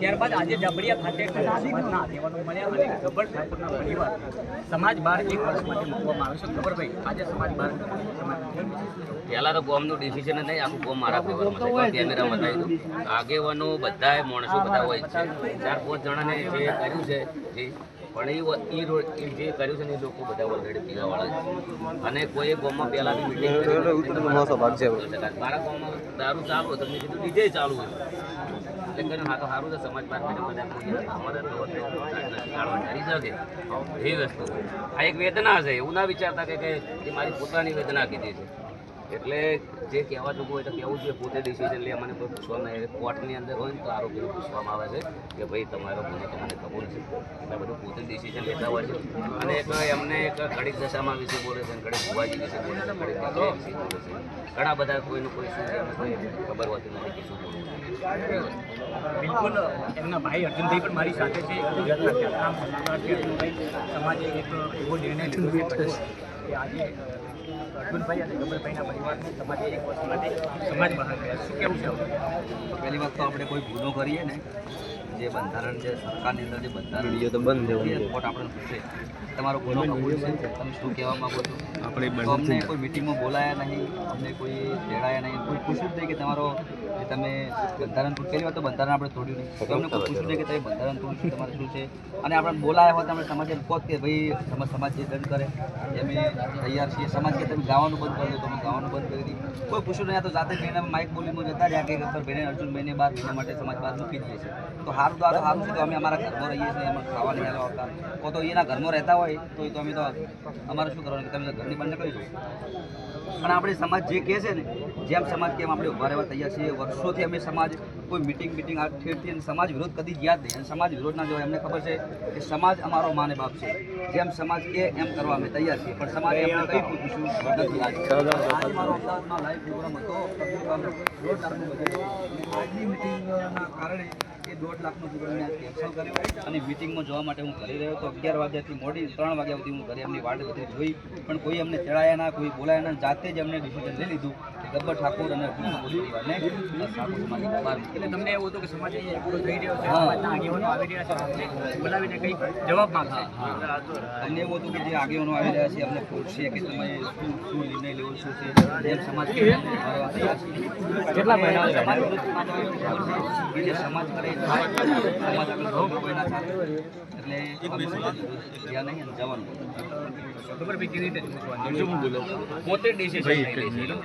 ત્યારબાદ આજે જબડિયા ખાતે સમાજ બહાર એક વર્ષ માટે મૂકવામાં આવ્યો છે. ગબ્બરભાઈ, આજે સમાજ બહાર પહેલા તો ગોમનું ડિસિઝન જ નહીં, આખું ગોમ મારા કેમેરામાં આગેવાનો બધાએ માણસો બધા હોય છે ચાર પાંચ જણાને જે કર્યું છે જે પણ એ જે કર્યું છે ને એ લોકો બધા ઓલરેડી પીવાવાળા છે અને કોઈ ગોમમાં મિટિંગ છે મારા ગામમાં દારૂ ચાલુ હતો મેં કીધું ડીજે ચાલુ હોય એટલે કરીને હા તો સારું છે સમાજ બધા શકે એવી વસ્તુ આ એક વેદના છે એવું ના વિચારતા કે એ મારી પોતાની વેદના કીધી છે એટલે જે કહેવા જોગું હોય તો કહેવું જોઈએ, પોતે ડિસિઝન લે. મને કોઈ પૂછવામાં આવે કોર્ટની અંદર હોય ને તો આરોપીને પૂછવામાં આવે છે કે ભાઈ તમારો ગુનો તમને કબૂલ છે એટલે બધું પોતે ડિસિઝન લેતા હોય છે. અને એક એમને એક ઘડીક દશામાં વિશે બોલે છે ઘડીક ભુવાજી વિશે બોલે છે, ઘડીક બોલે છે. ઘણા બધા કોઈનું કોઈ શું કોઈ ખબર હોતી નથી કે શું બોલવું બિલકુલ, એમના ભાઈ અર્જુનભાઈ પણ મારી સાથે છે. ગુજરાતના સમાજે એક એવો નિર્ણય લીધો કે અને ગબ્બરભાઈના પરિવારને સમાજે એક વર્ષ માટે સમાજ બહાર ગયા શું કેવું છે? પહેલી વાત તો આપણે કોઈ ગુનો કરીએ ને જે બંધારણ છે સરકારની અંદર જે બંધારણ તો બંધ છે કોર્ટ આપણે થશે તમારો ગુનો કબૂલ છે? તમે શું કહેવા માગો છો? આપણે અમને કોઈ મિટિંગમાં બોલાયા નહીં અમને કોઈ તેડાયા નહીં કોઈ પૂછ્યું જ નહીં કે તમારો જે તમે બંધારણ તૂટ પહેલી હોય તો બંધારણ આપણે તોડ્યું નહીં. તમને કોઈ પૂછ્યું નહીં કે તમે બંધારણ તોડ્યું છે તમારે શું છે? અને આપણે બોલાયા હોય તો આપણે સમાજે કહો કે ભાઈ તમે સમાજ જે દંડ કરે એ અમે તૈયાર છીએ. સમાજ કે તમે ગાવાનું બંધ કરી દો તમે ગાવાનું બંધ કરી દીધું કોઈ પૂછ્યું નહીં આ તો જાતે જઈને માઇક બોલીમાં જતા રહ્યા કે ગબ્બર બેને અર્જુન બેને બાર મહિના માટે સમાજ બહાર મૂકી દઈએ છે. તો સારું તો સારું છે તો અમે અમારા ઘરમાં રહીએ છીએ એમાં ખાવા નહીં આવતા. કો તો એના ઘરમાં રહેતા હોય તો એ તો અમે તો અમારે શું કરવાનું કે તમે ઘરની બંધ કરી જાઓ. પણ આપણે સમાજ જે કહે છે ને જેમ સમાજ કેમ આપણે ઊભા રહેવા તૈયાર છીએ. વર્ષોથી અમે સમાજ કોઈ મિટિંગ મિટિંગ આ ઠેરથી અને સમાજ વિરોધ કદી ગયા જ નહીં. અને સમાજ વિરોધ ના જોવાય અમને ખબર છે કે સમાજ અમારો માને બાપ છે. જેમ સમાજ કે એમ કરવા અમે તૈયાર છીએ. પણ સમાજે અમને કંઈ પૂછ્યું નથી આજે મારો અમદાવાદમાં લાઈવ પ્રોગ્રામ હતો મિટિંગના કારણે એ દોઢ લાખનો પ્રોગ્રામ મેં કેન્સલ કર્યો. અને મિટિંગમાં જવા માટે હું કરી રહ્યો હતો અગિયાર વાગ્યાથી મોડી ત્રણ વાગ્યા સુધી હું ઘરે એમની વાટ બધી જોઈ. પણ કોઈ અમને ચડાયા ના કોઈ બોલાયા ના જાતે જ અમને ડિસિઝન લઈ લીધું કે ગબ્બર ઠાકોર અને અર્જુન મૂકી એટલે તમને એવું હતું કે સમાજ થઈ રહ્યો છે આગેવાનો આવી રહ્યા છે બોલાવીને કંઈક જવાબ માંગશે. અમને એવું હતું કે જે આગેવાનો આવી રહ્યા છે અમને પૂછશે કે તમે શું શું નિર્ણય લેવો શું છે? જેમ સમાજ. કેટલા મહિના જે સમાજ કરે સમાજ આગળ કોઈ ના ચાલે એટલે વિરુદ્ધ નહીં જવાનું. ખબર કેવી રીતે? પોતે ડિસિઝન